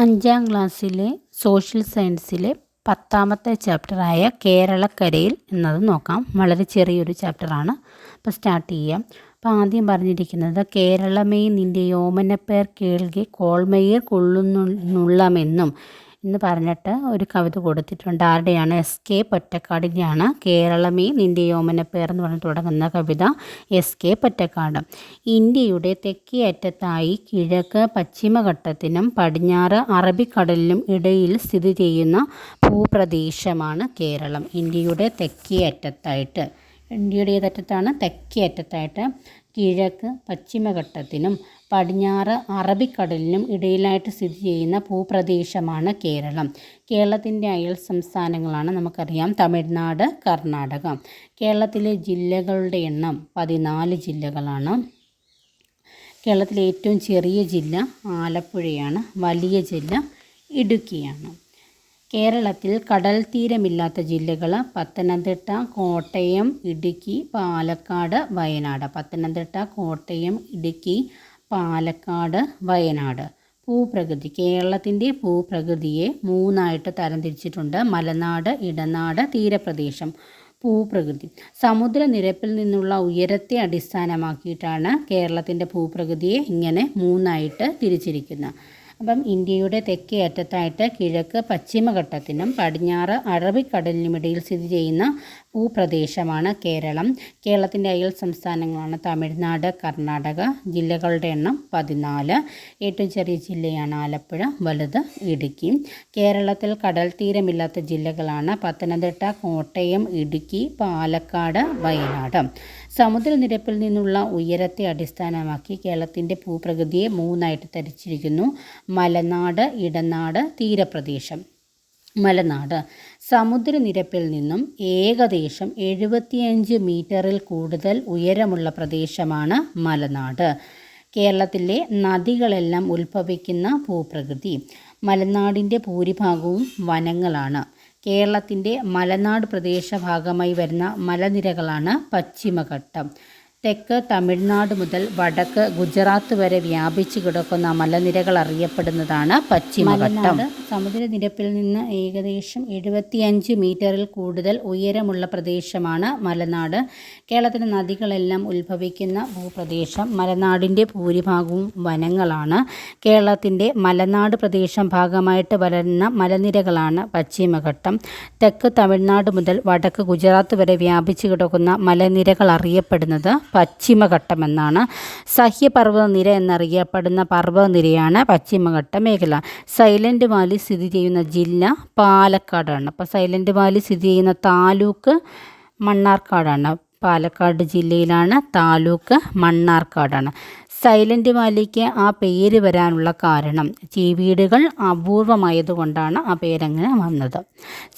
അഞ്ചാം ക്ലാസ്സിലെ സോഷ്യൽ സയൻസിലെ പത്താമത്തെ ചാപ്റ്ററായ കേരളക്കരയിൽ എന്നത് നോക്കാം. വളരെ ചെറിയൊരു ചാപ്റ്ററാണ്. അപ്പോൾ സ്റ്റാർട്ട് ചെയ്യാം. അപ്പോൾ ആദ്യം പറഞ്ഞിരിക്കുന്നത് കേരളമേ നിന്റെ യോമനപ്പേർ കേൾകെ കോൾമയിർ കൊള്ളുന്നുള്ളമെന്നും എന്ന് പറഞ്ഞിട്ട് ഒരു കവിത കൊടുത്തിട്ടുണ്ട്. ആരുടെയാണ്? S K പൊറ്റക്കാടിന്റെയാണ്. കേരളമേ നിന്റെ യോമനപ്പേർ എന്ന് പറഞ്ഞ് തുടങ്ങുന്ന കവിത എസ് കെ പൊറ്റക്കാട്. ഇന്ത്യയുടെ തെക്കേ അറ്റത്തായി കിഴക്ക് പശ്ചിമഘട്ടത്തിനും പടിഞ്ഞാറ് അറബിക്കടലിനും ഇടയിൽ സ്ഥിതി ചെയ്യുന്ന ഭൂപ്രദേശമാണ് കേരളം. ഇന്ത്യയുടെ തെക്കേ അറ്റത്തായിട്ട് ഇന്ത്യയുടെ ഏതറ്റത്താണ്? തെക്കേ അറ്റത്തായിട്ട് കിഴക്ക് പശ്ചിമഘട്ടത്തിനും പടിഞ്ഞാറ് അറബിക്കടലിനും ഇടയിലായിട്ട് സ്ഥിതി ചെയ്യുന്ന ഭൂപ്രദേശമാണ് കേരളം. കേരളത്തിന്റെ അയൽ സംസ്ഥാനങ്ങളാണ് നമുക്കറിയാം തമിഴ്നാട് കർണാടക. കേരളത്തിലെ ജില്ലകളുടെ എണ്ണം പതിനാല് ജില്ലകളാണ്. കേരളത്തിലെ ഏറ്റവും ചെറിയ ജില്ല ആലപ്പുഴയാണ് വലിയ ജില്ല ഇടുക്കിയാണ്. കേരളത്തിൽ കടൽ തീരമില്ലാത്ത ജില്ലകൾ പത്തനംതിട്ട കോട്ടയം ഇടുക്കി പാലക്കാട് വയനാട്. പത്തനംതിട്ട കോട്ടയം ഇടുക്കി പാലക്കാട് വയനാട്. ഭൂപ്രകൃതി. കേരളത്തിന്റെ ഭൂപ്രകൃതിയെ മൂന്നായിട്ട് തരംതിരിച്ചിട്ടുണ്ട്. മലനാട് ഇടനാട് തീരപ്രദേശം. ഭൂപ്രകൃതി. സമുദ്രനിരപ്പിൽ നിന്നുള്ള ഉയരത്തെ അടിസ്ഥാനമാക്കിയിട്ടാണ് കേരളത്തിന്റെ ഭൂപ്രകൃതിയെ ഇങ്ങനെ മൂന്നായിട്ട് തിരിച്ചിരിക്കുന്നത്. അപ്പം ഇന്ത്യയുടെ തെക്കേ അറ്റത്തായിട്ട് കിഴക്ക് പശ്ചിമഘട്ടത്തിനും പടിഞ്ഞാറ് അറബിക്കടലിനുമിടയിൽ സ്ഥിതി ചെയ്യുന്ന ഭൂപ്രദേശമാണ് കേരളം. കേരളത്തിന്റെ അയൽ സംസ്ഥാനങ്ങളാണ് തമിഴ്നാട് കർണാടക ജില്ലകളുടെ എണ്ണം പതിനാല്. ഏറ്റവും ചെറിയ ജില്ലയാണ് ആലപ്പുഴ വലുത് ഇടുക്കി. കേരളത്തിൽ കടൽ തീരമില്ലാത്ത ജില്ലകളാണ് പത്തനംതിട്ട കോട്ടയം ഇടുക്കി പാലക്കാട് വയനാട്. സമുദ്രനിരപ്പിൽ നിന്നുള്ള ഉയരത്തെ അടിസ്ഥാനമാക്കി കേരളത്തിന്റെ ഭൂപ്രകൃതിയെ മൂന്നായിട്ട് തരിച്ചിരിക്കുന്നു. മലനാട് ഇടനാട് തീരപ്രദേശം. മലനാട്. സമുദ്രനിരപ്പിൽ നിന്നും ഏകദേശം എഴുപത്തിയഞ്ച് മീറ്ററിൽ കൂടുതൽ ഉയരമുള്ള പ്രദേശമാണ് മലനാട്. കേരളത്തിലെ നദികളെല്ലാം ഉത്ഭവിക്കുന്ന ഭൂപ്രകൃതി. മലനാടിന്റെ ഭൂരിഭാഗവും വനങ്ങളാണ്. കേരളത്തിന്റെ മലനാട് പ്രദേശഭാഗമായി വരുന്ന മലനിരകളാണ് പശ്ചിമഘട്ടം. തെക്ക് തമിഴ്നാട് മുതൽ വടക്ക് ഗുജറാത്ത് വരെ വ്യാപിച്ചു കിടക്കുന്ന മലനിരകൾ അറിയപ്പെടുന്നതാണ് പശ്ചിമഘട്ടം. സമുദ്രനിരപ്പിൽ നിന്ന് ഏകദേശം എഴുപത്തിയഞ്ച് മീറ്ററിൽ കൂടുതൽ ഉയരമുള്ള പ്രദേശമാണ് മലനാട്. കേരളത്തിലെ നദികളെല്ലാം ഉത്ഭവിക്കുന്ന ഭൂപ്രദേശം മലനാടിന്റെ ഭൂരിഭാഗവും വനങ്ങളാണ്. കേരളത്തിന്റെ മലനാട് പ്രദേശം ഭാഗമായിട്ട് വരുന്ന മലനിരകളാണ് പശ്ചിമഘട്ടം. തെക്ക് തമിഴ്നാട് മുതൽ വടക്ക് ഗുജറാത്ത് വരെ വ്യാപിച്ചു കിടക്കുന്ന മലനിരകൾ അറിയപ്പെടുന്നത് പശ്ചിമഘട്ടം എന്നാണ് സഹ്യപർവതനിര എന്നറിയപ്പെടുന്ന പർവതനിരയാണ് പശ്ചിമഘട്ട മേഖല സൈലന്റ് വാലി സ്ഥിതി ചെയ്യുന്ന ജില്ല പാലക്കാടാണ്. അപ്പോൾ സൈലന്റ് വാലി സ്ഥിതി ചെയ്യുന്ന താലൂക്ക് മണ്ണാർക്കാടാണ്. പാലക്കാട് ജില്ലയിലാണ് താലൂക്ക് മണ്ണാർക്കാടാണ്. സൈലന്റ് വാലിക്ക് ആ പേര് വരാനുള്ള കാരണം. ചീവീടുകൾ അപൂർവമായതുകൊണ്ടാണ് ആ പേരങ്ങനെ വന്നത്.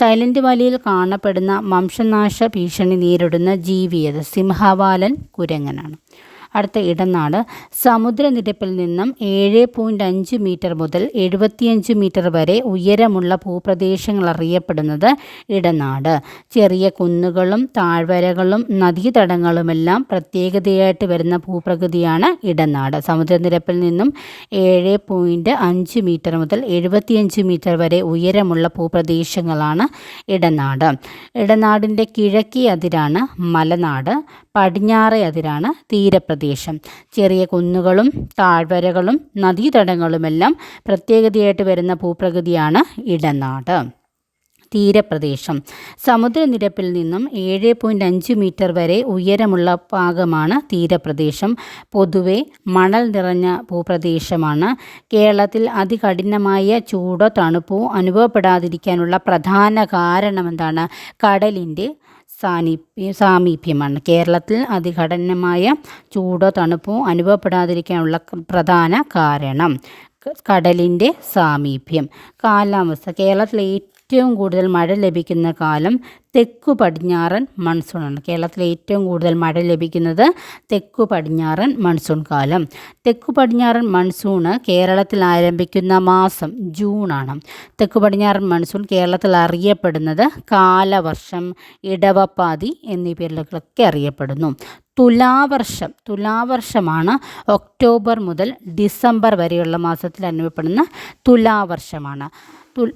സൈലന്റ് വാലിയിൽ കാണപ്പെടുന്ന വംശനാശ ഭീഷണി നേരിടുന്ന ജീവിയത് സിംഹവാലൻ കുരങ്ങനാണ്. അടുത്ത ഇടനാട് സമുദ്രനിരപ്പിൽ നിന്നും ഏഴ് പോയിന്റ് അഞ്ച് മീറ്റർ മുതൽ എഴുപത്തിയഞ്ച് മീറ്റർ വരെ ഉയരമുള്ള ഭൂപ്രദേശങ്ങൾ അറിയപ്പെടുന്നത് ഇടനാട്. ചെറിയ കുന്നുകളും താഴ്വരകളും നദീതടങ്ങളുമെല്ലാം പ്രത്യേകതയായിട്ട് വരുന്ന ഭൂപ്രകൃതിയാണ് ഇടനാട്. സമുദ്രനിരപ്പിൽ നിന്നും ഏഴ് പോയിന്റ് അഞ്ച് മീറ്റർ മുതൽ എഴുപത്തിയഞ്ച് മീറ്റർ വരെ ഉയരമുള്ള ഭൂപ്രദേശങ്ങളാണ് ഇടനാട്. ഇടനാടിന്റെ കിഴക്കേ അതിരാണ് മലനാട്. പടിഞ്ഞാറേ അതിരാണ് തീരപ്രദേശം. ചെറിയ കുന്നുകളും താഴ്വരകളും നദീതടങ്ങളുമെല്ലാം പ്രത്യേകതയായിട്ട് വരുന്ന ഭൂപ്രകൃതിയാണ് ഇടനാട്. തീരപ്രദേശം. സമുദ്രനിരപ്പിൽ നിന്നും ഏഴ് പോയിന്റ് അഞ്ച് മീറ്റർ വരെ ഉയരമുള്ള ഭാഗമാണ് തീരപ്രദേശം. പൊതുവെ മണൽ നിറഞ്ഞ ഭൂപ്രദേശമാണ്. കേരളത്തിൽ അതികഠിനമായ ചൂടോ തണുപ്പോ അനുഭവപ്പെടാതിരിക്കാനുള്ള പ്രധാന കാരണം എന്താണ് കടലിന്റെ സാമീപ്യ സാമീപ്യമാണ്. കേരളത്തിൽ അതികഠിനമായ ചൂടോ തണുപ്പോ അനുഭവപ്പെടാതിരിക്കാനുള്ള പ്രധാന കാരണം കടലിന്റെ സാമീപ്യം. കാലാവസ്ഥ. കേരളത്തിലെ ഏറ്റവും കൂടുതൽ മഴ ലഭിക്കുന്ന കാലം തെക്കു പടിഞ്ഞാറൻ മൺസൂണാണ്. കേരളത്തിൽ ഏറ്റവും കൂടുതൽ മഴ ലഭിക്കുന്നത് തെക്കു പടിഞ്ഞാറൻ മൺസൂൺ കാലം. തെക്കു പടിഞ്ഞാറൻ മൺസൂണ് കേരളത്തിൽ ആരംഭിക്കുന്ന മാസം ജൂണാണ്. തെക്കു പടിഞ്ഞാറൻ മൺസൂൺ കേരളത്തിൽ അറിയപ്പെടുന്നത് കാലവർഷം ഇടവപ്പാതി എന്നീ പേരിലൊക്കെ അറിയപ്പെടുന്നു. തുലാവർഷം തുലാവർഷമാണ് ഒക്ടോബർ മുതൽ ഡിസംബർ വരെയുള്ള മാസത്തിൽ അനുഭവപ്പെടുന്ന തുലാവർഷമാണ്.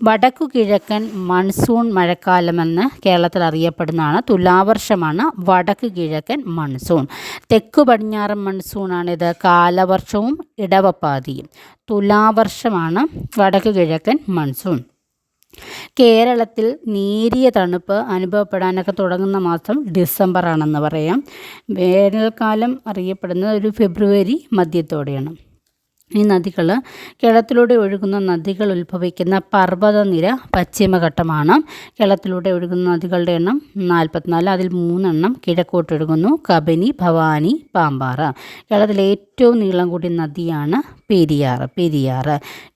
വടക്കു കിഴക്കൻ മൺസൂൺ മഴക്കാലമെന്ന് കേരളത്തിൽ അറിയപ്പെടുന്നതാണ്. തുലാവർഷമാണ് വടക്കു കിഴക്കൻ മൺസൂൺ. തെക്കു പടിഞ്ഞാറൻ മൺസൂണാണിത്. കാലവർഷവും ഇടവപ്പാതിയും. തുലാവർഷമാണ് വടക്കു കിഴക്കൻ മൺസൂൺ. കേരളത്തിൽ നേരിയ തണുപ്പ് അനുഭവപ്പെടാനൊക്കെ തുടങ്ങുന്ന മാസം ഡിസംബർ ആണെന്ന് പറയാം. വേനൽക്കാലം അറിയപ്പെടുന്നത് ഒരു ഫെബ്രുവരി മധ്യത്തോടെയാണ്. ഈ നദികൾ കേരളത്തിലൂടെ ഒഴുകുന്ന നദികൾ ഉത്ഭവിക്കുന്ന പർവതനിര പശ്ചിമഘട്ടമാണ്. കേരളത്തിലൂടെ ഒഴുകുന്ന നദികളുടെ എണ്ണം നാൽപ്പത്തിനാല് അതിൽ മൂന്നെണ്ണം കിഴക്കോട്ടൊഴുകുന്നു കബനി ഭവാനി പാമ്പാറ. കേരളത്തിലെ ഏറ്റവും നീളം കൂടിയ നദിയാണ് പെരിയാർ പെരിയാർ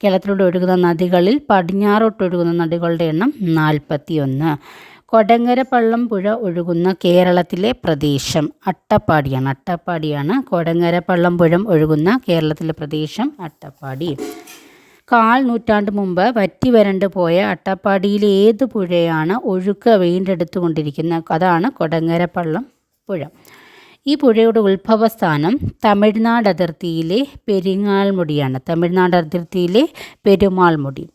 കേരളത്തിലൂടെ ഒഴുകുന്ന നദികളിൽ പടിഞ്ഞാറോട്ടൊഴുകുന്ന നദികളുടെ എണ്ണം നാൽപ്പത്തി ഒന്ന് കൊടങ്ങരപ്പള്ളം പുഴ ഒഴുകുന്ന കേരളത്തിലെ പ്രദേശം. അട്ടപ്പാടിയാണ്. അട്ടപ്പാടിയാണ് കൊടങ്ങര പള്ളം പുഴ ഒഴുകുന്ന കേരളത്തിലെ പ്രദേശം അട്ടപ്പാടി. കാൽ നൂറ്റാണ്ട് മുമ്പ് വറ്റി വരണ്ട് പോയ അട്ടപ്പാടിയിലെ ഏത് പുഴയാണ് ഒഴുക്ക് വീണ്ടെടുത്തുകൊണ്ടിരിക്കുന്ന അതാണ് കൊടങ്ങര പള്ളം പുഴ ഈ പുഴയുടെ ഉത്ഭവസ്ഥാനം തമിഴ്നാട് അതിർത്തിയിലെ പെരിങ്ങാൽമുടിയാണ്. തമിഴ്നാട് അതിർത്തിയിലെ പെരുമാൾമുടി.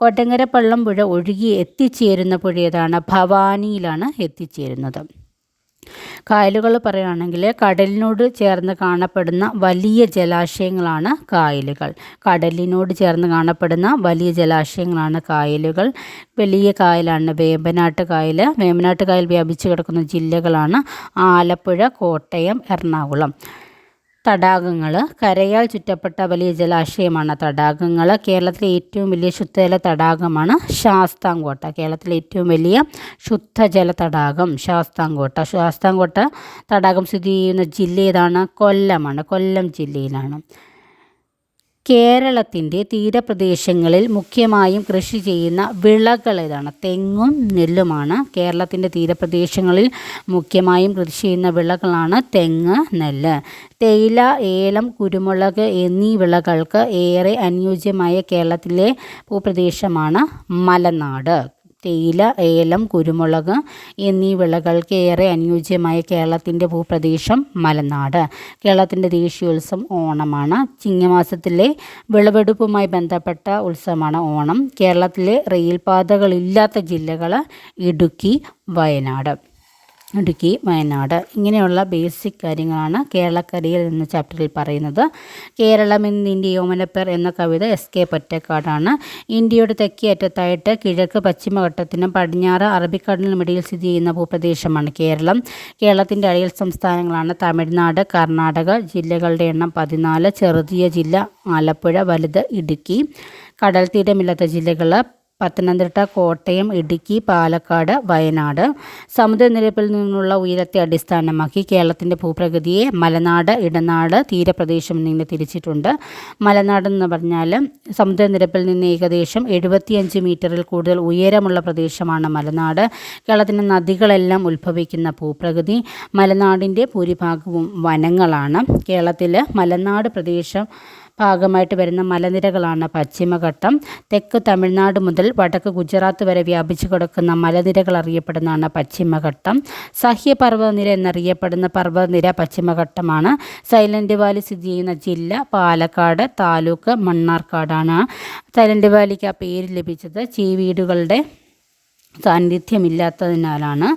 കൊട്ടങ്ങരപ്പള്ളം പുഴ ഒഴുകി എത്തിച്ചേരുന്ന പുഴ ഏതാണ് ഭവാനിയിലാണ് എത്തിച്ചേരുന്നത്. കായലുകൾ പറയുകയാണെങ്കിൽ കടലിനോട് ചേർന്ന് കാണപ്പെടുന്ന വലിയ ജലാശയങ്ങളാണ് കായലുകൾ. കടലിനോട് ചേർന്ന് കാണപ്പെടുന്ന വലിയ ജലാശയങ്ങളാണ് കായലുകൾ. വലിയ കായലാണ് വേമ്പനാട്ട് കായൽ വേമ്പനാട്ട് കായൽ വ്യാപിച്ചു കിടക്കുന്ന ജില്ലകളാണ് ആലപ്പുഴ കോട്ടയം എറണാകുളം. തടാകങ്ങൾ. കരയാൽ ചുറ്റപ്പെട്ട വലിയ ജലാശയമാണ് തടാകങ്ങൾ. കേരളത്തിലെ ഏറ്റവും വലിയ ശുദ്ധജല തടാകമാണ് ശാസ്താംകോട്ട. കേരളത്തിലെ ഏറ്റവും വലിയ ശുദ്ധജല തടാകം ശാസ്താംകോട്ട. ശാസ്താംകോട്ട തടാകം സ്ഥിതി ചെയ്യുന്ന ജില്ല ഏതാണ്? കൊല്ലമാണ്. കൊല്ലം ജില്ലയിലാണ്. കേരളത്തിന്റെ തീരപ്രദേശങ്ങളിൽ മുഖ്യമായും കൃഷി ചെയ്യുന്ന വിളകൾ ഏതാണ്? തെങ്ങും നെല്ലുമാണ്. കേരളത്തിന്റെ തീരപ്രദേശങ്ങളിൽ മുഖ്യമായും കൃഷി ചെയ്യുന്ന വിളകളാണ് തെങ്ങ് നെല്ല്. തേയില ഏലം കുരുമുളക് എന്നീ വിളകൾക്ക് ഏറെ അനുയോജ്യമായ കേരളത്തിലെ ഭൂപ്രദേശമാണ് മലനാട്. തേയില ഏലം കുരുമുളക് എന്നീ വിളകൾക്ക് ഏറെ അനുയോജ്യമായ കേരളത്തിന്റെ ഭൂപ്രദേശം മലനാട്. കേരളത്തിന്റെ ദേശീയോത്സവം ഓണമാണ്. ചിങ്ങമാസത്തിലെ വിളവെടുപ്പുമായി ബന്ധപ്പെട്ട ഉത്സവമാണ് ഓണം. കേരളത്തിലെ റെയിൽപാതകളില്ലാത്ത ജില്ലകൾ ഇടുക്കി വയനാട്. ഇടുക്കി വയനാട് ഇങ്ങനെയുള്ള ബേസിക് കാര്യങ്ങളാണ് കേരളക്കരയിൽ എന്ന ചാപ്റ്ററിൽ പറയുന്നത്. കേരളം ഇന്ന് ഇന്ത്യ ഓമനപ്പേർ എന്ന കവിത എസ് കെ പൊറ്റക്കാടാണ്. ഇന്ത്യയുടെ തെക്കേ അറ്റത്തായിട്ട് കിഴക്ക് പശ്ചിമഘട്ടത്തിനും പടിഞ്ഞാറ് അറബിക്കടലിനും ഇടയിൽ സ്ഥിതി ചെയ്യുന്ന ഭൂപ്രദേശമാണ് കേരളം. കേരളത്തിന്റെ അടിയൽ സംസ്ഥാനങ്ങളാണ് തമിഴ്നാട് കർണാടക ജില്ലകളുടെ എണ്ണം പതിനാല് ചെറുതിയ ജില്ല ആലപ്പുഴ വലുത് ഇടുക്കി. കടൽ തീരമില്ലാത്ത ജില്ലകൾ പത്തനംതിട്ട കോട്ടയം ഇടുക്കി പാലക്കാട് വയനാട്. സമുദ്രനിരപ്പിൽ നിന്നുള്ള ഉയരത്തെ അടിസ്ഥാനമാക്കി കേരളത്തിന്റെ ഭൂപ്രകൃതിയെ മലനാട് ഇടനാട് തീരപ്രദേശം എന്നിങ്ങനെ തിരിച്ചിട്ടുണ്ട്. മലനാട് എന്ന് പറഞ്ഞാൽ സമുദ്രനിരപ്പിൽ നിന്ന് ഏകദേശം എഴുപത്തിയഞ്ച് മീറ്ററിൽ കൂടുതൽ ഉയരമുള്ള പ്രദേശമാണ് മലനാട്. കേരളത്തിന്റെ നദികളെല്ലാം ഉത്ഭവിക്കുന്ന ഭൂപ്രകൃതി മലനാടിന്റെ ഭൂരിഭാഗവും വനങ്ങളാണ്. കേരളത്തിൽ മലനാട് പ്രദേശം ഭാഗമായിട്ട് വരുന്ന മലനിരകളാണ് പശ്ചിമഘട്ടം. തെക്ക് തമിഴ്നാട് മുതൽ വടക്ക് ഗുജറാത്ത് വരെ വ്യാപിച്ചു കിടക്കുന്ന മലനിരകൾ അറിയപ്പെടുന്നതാണ് പശ്ചിമഘട്ടം. സഹ്യപർവതനിര എന്നറിയപ്പെടുന്ന പർവതനിര പശ്ചിമഘട്ടമാണ്. സൈലന്റ് വാലി സ്ഥിതി ചെയ്യുന്ന ജില്ല പാലക്കാട് താലൂക്ക് മണ്ണാർക്കാടാണ്. സൈലന്റ് വാലിക്ക് ആ പേര് ലഭിച്ചത് ചീവീടുകളുടെ സാന്നിധ്യമില്ലാത്തതിനാലാണ്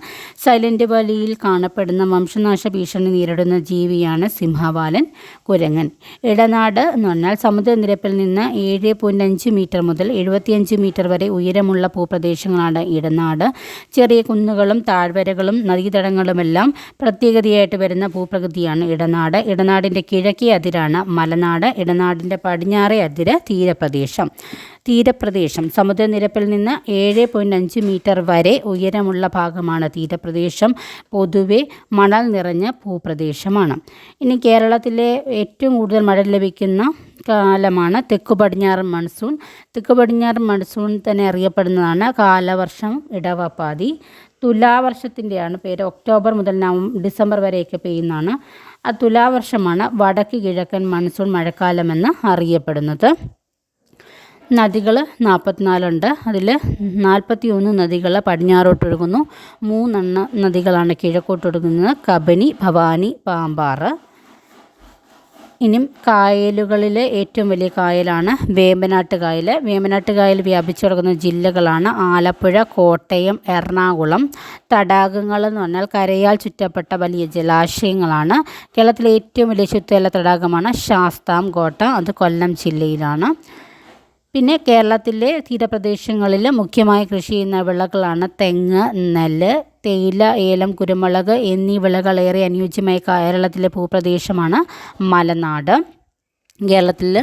സൈലന്റ് വാലിയിൽ കാണപ്പെടുന്ന വംശനാശ ഭീഷണി നേരിടുന്ന ജീവിയാണ് സിംഹവാലൻ കുരങ്ങൻ. ഇടനാട് എന്ന് പറഞ്ഞാൽ സമുദ്രനിരപ്പിൽ നിന്ന് ഏഴ് പോയിന്റ് അഞ്ച് മീറ്റർ മുതൽ എഴുപത്തിയഞ്ച് മീറ്റർ വരെ ഉയരമുള്ള ഭൂപ്രദേശങ്ങളാണ് ഇടനാട് ചെറിയ കുന്നുകളും താഴ്വരകളും നദീതടങ്ങളുമെല്ലാം പ്രത്യേകതയായിട്ട് വരുന്ന ഭൂപ്രകൃതിയാണ് ഇടനാട് ഇടനാടിന്റെ കിഴക്കേ അതിരാണ് മലനാട്. ഇടനാടിന്റെ പടിഞ്ഞാറേ അതിര് തീരപ്രദേശം. തീരപ്രദേശം. സമുദ്രനിരപ്പിൽ നിന്ന് ഏഴ് പോയിന്റ് അഞ്ച് മീറ്റർ മീറ്റർ വരെ ഉയരമുള്ള ഭാഗമാണ് തീരപ്രദേശം. പൊതുവെ മണൽ നിറഞ്ഞ ഭൂപ്രദേശമാണ്. ഇനി കേരളത്തിലെ ഏറ്റവും കൂടുതൽ മഴ ലഭിക്കുന്ന കാലമാണ് തെക്കു പടിഞ്ഞാറൻ മൺസൂൺ. തെക്കു പടിഞ്ഞാറൻ മൺസൂൺ തന്നെ അറിയപ്പെടുന്നതാണ് കാലവർഷം ഇടവപ്പാതി. തുലാവർഷത്തിന്റെയാണ് പേര്. ഒക്ടോബർ മുതൽ നവംബർ ഡിസംബർ വരെയൊക്കെ പെയ്യുന്നതാണ്. ആ തുലാവർഷമാണ് വടക്ക് കിഴക്കൻ മൺസൂൺ മഴക്കാലമെന്ന് അറിയപ്പെടുന്നത്. നദികൾ നാൽപ്പത്തിനാലുണ്ട് അതിൽ നാൽപ്പത്തി ഒന്ന് നദികൾ പടിഞ്ഞാറോട്ട് ഒഴുകുന്നു മൂന്നെണ്ണ നദികളാണ് കിഴക്കോട്ട് ഒഴുകുന്നത് കബനി ഭവാനി പാമ്പാറ്. ഇനിയും കായലുകളിലെ ഏറ്റവും വലിയ കായലാണ് വേമ്പനാട്ട് കായൽ വേമ്പനാട്ട് കായൽ വ്യാപിച്ചു കിടക്കുന്ന ജില്ലകളാണ് ആലപ്പുഴ കോട്ടയം എറണാകുളം. തടാകങ്ങൾ എന്ന് പറഞ്ഞാൽ കരയാൽ ചുറ്റപ്പെട്ട വലിയ ജലാശയങ്ങളാണ്. കേരളത്തിലെ ഏറ്റവും വലിയ ശുദ്ധജല തടാകമാണ് ശാസ്താം കോട്ട അത് കൊല്ലം ജില്ലയിലാണ്. പിന്നെ കേരളത്തിലെ തീരപ്രദേശങ്ങളിൽ മുഖ്യമായി കൃഷി ചെയ്യുന്ന വിളകളാണ് തെങ്ങ് നെല്ല് തേയില ഏലം കുരുമുളക് എന്നീ വിളകളേറെ അനുയോജ്യമായ കേരളത്തിലെ ഭൂപ്രദേശമാണ് മലനാട്. കേരളത്തിൽ